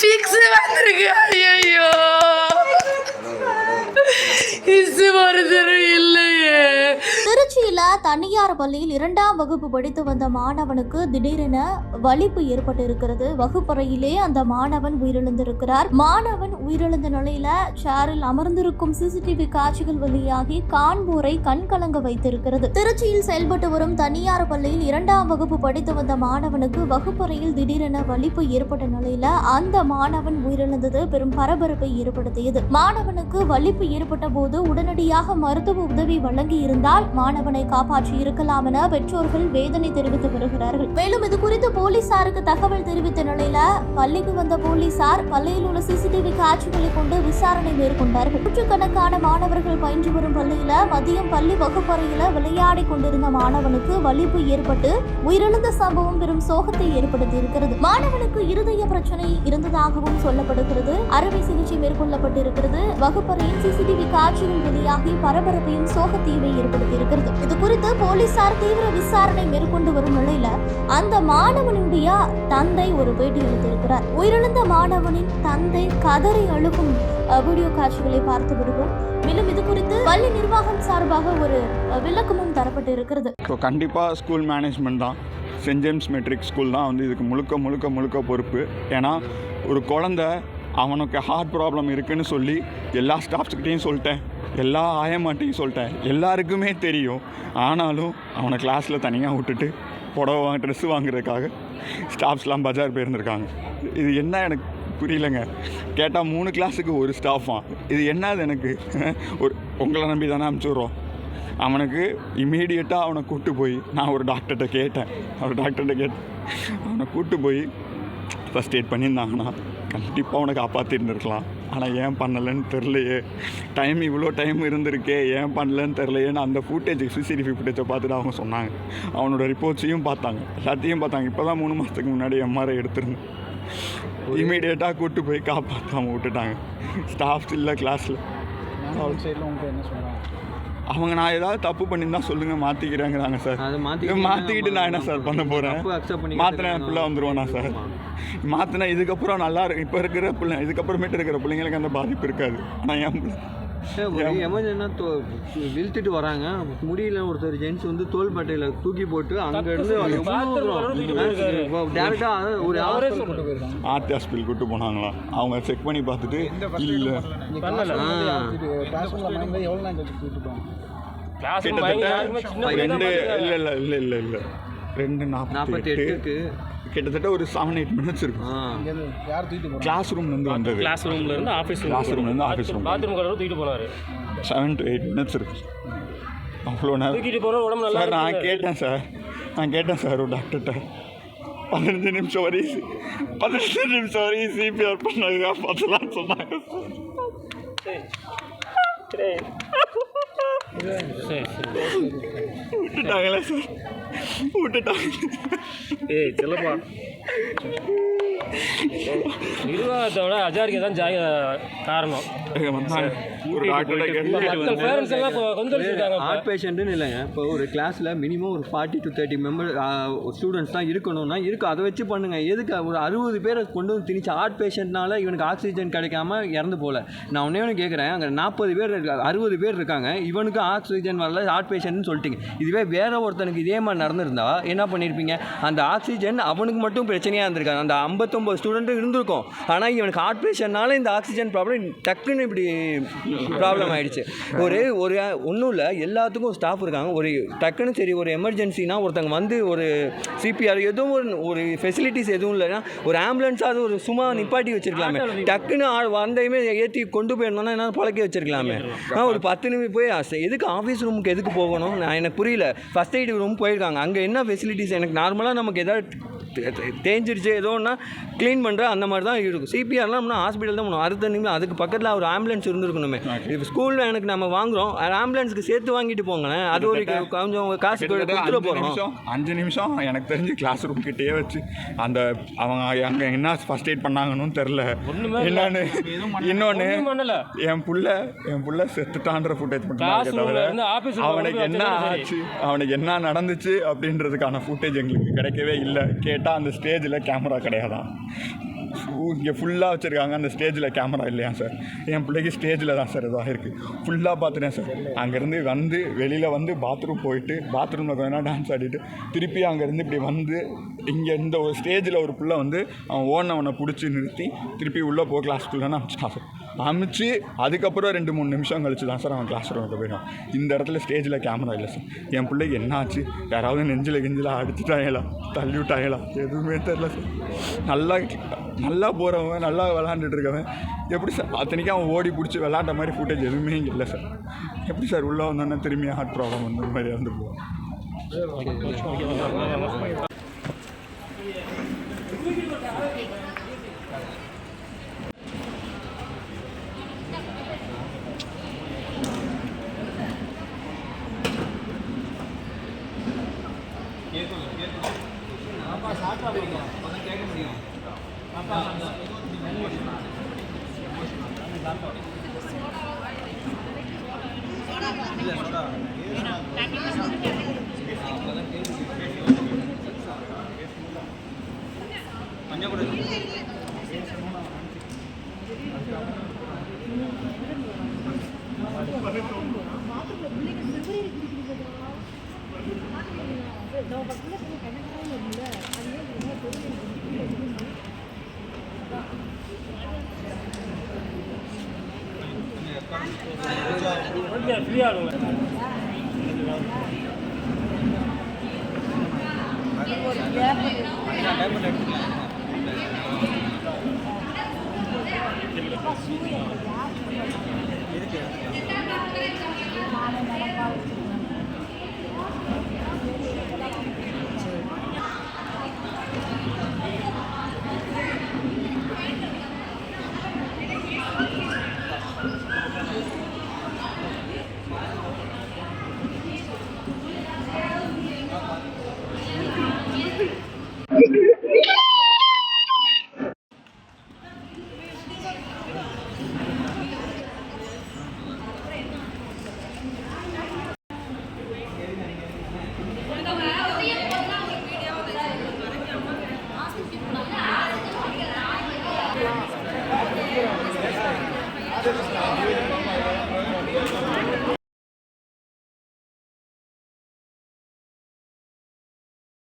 Fix திருச்சியில தனியார் பள்ளியில் இரண்டாம் வகுப்பு படித்து வந்த மாணவனுக்கு திடீரென வலிப்பு ஏற்பட்டு இருக்கிறது வகுப்பறையிலே அந்த மாணவன் உயிரிழந்திருக்கிறார். மாணவன் உயிரிழந்த நிலையில சேரில் அமர்ந்திருக்கும் சிசிடிவி காட்சிகள் வெளியாகி காண்போரை கண்கலங்க வைத்திருக்கிறது. திருச்சியில் செயல்பட்டு வரும் தனியார் பள்ளியில் இரண்டாம் வகுப்பு படித்து வந்த மாணவனுக்கு வகுப்பறையில் திடீரென வலிப்பு ஏற்பட்ட நிலையில அந்த மாணவன் உயிரிழந்தது பெரும் பரபரப்பை ஏற்படுத்தியது. மாணவனுக்கு வலிப்பு ஏற்பட்ட போது உடனடியாக மருத்துவ உதவி வழங்கி இருந்தால் மாணவனை காப்பாற்றி இருக்கலாம் என பெற்றோர்கள் வேதனை தெரிவித்து வருகிறார்கள். மேலும் இது குறித்து போலீசாருக்கு தகவல் தெரிவித்த நிலையில பள்ளிக்கு வந்த போலீசார் பள்ளியில் உள்ள சிசிடிவி காட்சிகளை கொண்டு விசாரணை மேற்கொண்டார்கள். நூற்றுக்கணக்கான மாணவர்கள் பயின்று வரும் பள்ளியில மதியம் பள்ளி வகுப்பறையில விளையாடி கொண்டிருந்த மாணவனுக்கு வலிப்பு ஏற்பட்டு உயிரிழந்த சம்பவம் பெரும் சோகத்தை ஏற்படுத்தி இருக்கிறது மாணவனுக்கு இருதய பிரச்சனை இருந்ததாகவும் சொல்லப்படுகிறது. அறுவை சிகிச்சை மேற்கொள்ளப்பட்டிருக்கிறது. வகுப்பறையின் சிசிடிவி காட்சிகள் வெளியாகி பரபரப்பையும் சோகத்தையுமே ஏற்படுத்தி இருக்கிறது இது குறித்து போலீசார் தீவிர விசாரணை மேற்கொண்டு வரும் நிலையில அந்த மாணவனுடைய தந்தை ஒரு பேட்டி எடுத்திருக்கிறார். உயிரிழந்த மாணவனின் தந்தை கதறி அழுகும் வீடியோ காட்சிகளை பார்த்து வருகிறோம். மேலும் இது குறித்து பள்ளி நிர்வாகம் சார்பாக ஒரு விளக்கமும் தரப்பட்டு இருக்கிறது. கண்டிப்பாக ஸ்கூல் மேனேஜ்மெண்ட் தான். சென்ட் ஜேம்ஸ் மெட்ரிக் ஸ்கூல் தான் வந்து இதுக்கு முழுக்க முழுக்க முழுக்க பொறுப்பு. ஏன்னா ஒரு குழந்த அவனுக்கு ஹார்ட் ப்ராப்ளம் இருக்குன்னு சொல்லி எல்லா ஸ்டாஃப்ஸ்கிட்டையும் சொல்லிட்டேன். எல்லா ஆயமாட்டையும் சொல்லிட்டேன். எல்லாருக்குமே தெரியும். ஆனாலும் அவனை கிளாஸில் தனியாக விட்டுட்டு புடவை வாங்க ட்ரெஸ்ஸு வாங்குறதுக்காக ஸ்டாஃப்ஸ்லாம் பஜார் போயிருந்துருக்காங்க. இது என்ன எனக்கு புரியலங்க. கேட்டால் மூணு கிளாஸுக்கு ஒரு ஸ்டாஃபா இது என்னது எனக்கு? ஒரு உங்களை நம்பி தானே அனுப்பிச்சுட்றோம் அவனுக்கு இமீடியட்டாக அவனை கூப்பிட்டு போய் நான் ஒரு டாக்டர்கிட்ட கேட்டேன். ஒரு டாக்டர்கிட்ட கேட்டேன். அவனை கூப்பிட்டு போய் ஃபஸ்ட் எய்ட் பண்ணியிருந்தாங்கன்னா கண்டிப்பாக அவனை காப்பாற்றிருந்துருக்கலாம் ஆனால் ஏன் பண்ணலைன்னு தெரிலையே டைம் இவ்வளோ டைம் இருந்திருக்கே ஏன் பண்ணலன்னு தெரிலையேன்னு அந்த ஃபுட்டேஜ் சிசிடிவி ஃபுட்டேஜை பார்த்துட்டு அவங்க சொன்னாங்க. அவனோட ரிப்போர்ட்ஸையும் பார்த்தாங்க. எல்லாத்தையும் பார்த்தாங்க. இப்போ தான் மூணு மாதத்துக்கு முன்னாடி எம்ஆர்ஐ எடுத்திருந்தேன். இமீடியட்டாக கூட்டு போய் காப்பாற்றாம விட்டுட்டாங்க. ஸ்டாஃப்ஸ் இல்லை கிளாஸில் சைடில் உங்களுக்கு என்ன சொன்னாங்க அவங்க நான் ஏதாவது தப்பு பண்ணியிருந்தா சொல்லுங்க மாற்றிக்கிறேங்கிறாங்க சார். மாற்றிக்கிட்டு நான் என்ன சார் பண்ண போகிறேன் தப்பு accept பண்ணிக்கிட்டு மாற்றினா இருக்காங்க. பிள்ளை வந்துருவானா சார்? மாற்றினா இதுக்கப்புறம் நல்லா இருக்கு இப்போ இருக்கிற பிள்ளை இதுக்கப்புறமேட்டு இருக்கிற பிள்ளைங்களுக்கு அந்த பாதிப்பு இருக்காது. ஆனால் என் பிள்ளை எமர்ஜென்ட்னா இழுத்துட்டு வராங்க. முடியல ஒருத்தர் ஜென்ஸ் வந்து தோள்பட்டையில் தூக்கி போட்டு அங்க இருந்து டேரக்டா ஒரு. ஆர்த்தி ஹாஸ்பிட்டல் கூட்டு போனாங்களா? அவங்க செக் பண்ணி பார்த்துட்டு இல்லை. கிட்டத்தட்ட ரெண்டு இல்லை இல்லை இல்லை இல்லை இல்லை. ரெண்டு நாற்பத்தி எட்டுக்கு கிட்டத்தட்ட ஒரு செவன் எயிட் மினிட்ஸ் இருக்கும். யார் தூக்கிட்டு கிளாஸ் ரூம்லேருந்து வந்தது. கிளாஸ் ரூம்ல இருந்து ஆஃபீஸ் ல இருந்து office room. பாத்ரூம் கடை தூக்கிட்டு போனாரு. செவன் டு எயிட் மினிட்ஸ் இருக்கு அவ்வளோ நேரம். தூக்கிட்டு போனா உடம்பு நல்லா சார் நான். கேட்டேன் சார். நான் கேட்டேன் சார் ஒரு டாக்டர்கிட்ட பதினஞ்சு நிமிஷம் வரையும் பதினஞ்சு நிமிஷம் வரையும் சிபிஆர் பண்ணதுக்காக பார்த்தலாம்னு சொன்னாங்க சரி. விட்டுட்டாங்களே சார் விட்டுட்டாங்க ஏய் செல்லப்பா நிர்வாகத்தை விட அஜாரிக்கு தான் ஜாய் காரணம். பேரண்ட்ஸ் எல்லாம் கொந்தளிச்சிருக்காங்க. ஆர்ட் பேஷண்ட்டுன்னு இல்லைங்க. இப்போ ஒரு கிளாஸில் மினிமம் ஒரு forty to thirty member students தான் இருக்கணும்னா இருக்கு. அதை வச்சு பண்ணுங்க. எதுக்கு? ஒரு அறுபது பேரை கொண்டு வந்து திணிச்சு ஆர்ட் பேஷண்ட்னால இவனுக்கு ஆக்சிஜன் கிடைக்காம இறந்து போகல நான் ஒன்றே ஒன்று கேட்குறேன் அங்கே நாற்பது பேர் இருக்காங்க அறுபது பேர் இருக்காங்க. இவனுக்கு ஆக்சிஜன் வரல ஆர்ட் பேஷண்ட்னு சொல்லிட்டீங்க. இதுவே வேற ஒருத்தனுக்கு இதே மாதிரி நடந்திருந்தா என்ன பண்ணியிருப்பீங்க அந்த ஆக்சிஜன் அவனுக்கு மட்டும் பிரச்சனையாக இருந்திருக்காது. அந்த ஐம்பத்தொம்பது ஸ்டூடெண்ட்டும் இருந்திருக்கும். ஆனால் இவனுக்கு ஆர்ட் பேஷண்ட்னால இந்த ஆக்சிஜன் ப்ராப்ளம் டக்குன்னு இப்படி ப்ராப்ளம் ஆயிடுச்சு. ஒரு ஒரு ஒன்றும் இல்லை. எல்லாத்துக்கும் ஸ்டாஃப் இருக்காங்க. ஒரு டக்குன்னு சரி ஒரு எமர்ஜென்சினா ஒருத்தங்க வந்து ஒரு சிபிஆர் எதுவும் ஒரு ஒரு ஃபெசிலிட்டிஸ் எதுவும் இல்லைன்னா ஒரு ஆம்புலன்ஸாவது ஒரு சும்மா நிப்பாட்டி வச்சிருக்கலாமே. டக்குன்னு வந்தையுமே ஏற்றி கொண்டு போயிருந்தோம்னா என்ன பழக்கி வச்சிருக்கலாமே. ஆ ஒரு பத்து நிமிஷம் போய் அஸ்- எதுக்கு ஆஃபீஸ் ரூமுக்கு எதுக்கு போகணும்? நான் எனக்கு புரியல. ஃபஸ்ட் எய்ட் ரூம் போயிருக்காங்க. அங்கே என்ன ஃபெசிலிட்டிஸ் எனக்கு நார்மலாக நமக்கு ஏதாவது தே- தே- தேஞ்சிருச்சு. ஏதோ ஒன்றா க்ளீன் பண்ணுற அந்த மாதிரி தான் இருக்கும். சிபிஆர்லாம் ஹாஸ்பிட்டல் தான் பண்ணுவோம். அடுத்த நிமிஷம் அதுக்கு பக்கத்தில் ஒரு ஆம்புலன்ஸ் இருந்திருக்கணுமே. இப்போ ஸ்கூல் எனக்கு நம்ம வாங்குறோம். ஆம்புலன்ஸ்க்கு சேர்த்து வாங்கிட்டு போங்களேன். அது ஒரு கொஞ்சம் காசு கொடுத்துட போகிறோம் நிமிஷம் அஞ்சு நிமிஷம் எனக்கு தெரிஞ்சு கிளாஸ் ரூம் கிட்டேயே வச்சு அந்த அவங்க அங்கே என்ன ஃபர்ஸ்ட் எய்ட் பண்ணாங்கன்னு தெரில இல்ல. இன்னொன்று. என் புள்ள என் புள்ள செத்துட்டான்ற ஃபுட்டேஜ் மட்டும் அவனுக்கு என்ன ஆச்சு? அவனுக்கு என்ன நடந்துச்சு அப்படின்றதுக்கான ஃபுட்டேஜ் எங்களுக்கு கிடைக்கவே இல்லை. கேட்டால் அந்த ஸ்டேஜில் கேமரா கிடையாதான் இங்கே ஃபுல்லாக வச்சுருக்காங்க. அந்த ஸ்டேஜில் கேமரா இல்லையா சார் என் பிள்ளைக்கு ஸ்டேஜில் தான் சார் இதாக இருக்குது ஃபுல்லாக பார்த்துட்டேன் சார் அங்கேருந்து வந்து வெளியில் வந்து பாத்ரூம் போயிட்டு பாத்ரூமில் கொஞ்ச நேரம் டான்ஸ் ஆடிட்டு திருப்பி அங்கேருந்து இப்படி வந்து இங்கே இந்த ஒரு ஸ்டேஜில் ஒரு பிள்ளை வந்து அவன் ஓனவனை பிடிச்சி நிறுத்தி திருப்பி உள்ளே போ கிளாஸ்க்குள்ளேன்னு அமிச்சிட்டான் சார் அமிச்சு அதுக்கப்புறம் ரெண்டு மூணு நிமிஷம் கழிச்சு தான் சார் அவன் கிளாஸ் ரூமுக்கு போயிடும் இந்த இடத்துல ஸ்டேஜில் கேமரா இல்லை சார் என் பிள்ளைக்கு என்ன ஆச்சு யாராவது நெஞ்சில் கிஞ்சில் அடிச்சுட்டாங்களா தள்ளி விட்டாங்களா எதுவுமே தெரில சார் நல்லா நல்லா போகிறவன் நல்லா விளாண்டுட்டு இருக்கவன் எப்படி சார் அத்தனைக்கும் அவன் ஓடி பிடிச்சி விளாண்ட மாதிரி ஃபுட்டேஜ் எதுவுமே இங்கே இல்லை சார் எப்படி சார் உள்ளே வந்தோன்னே திரும்பி ஹார்ட் ப்ராப்ளம் வந்து மாதிரி இறந்து போவோம் Gracias. ஃப்ரீயாக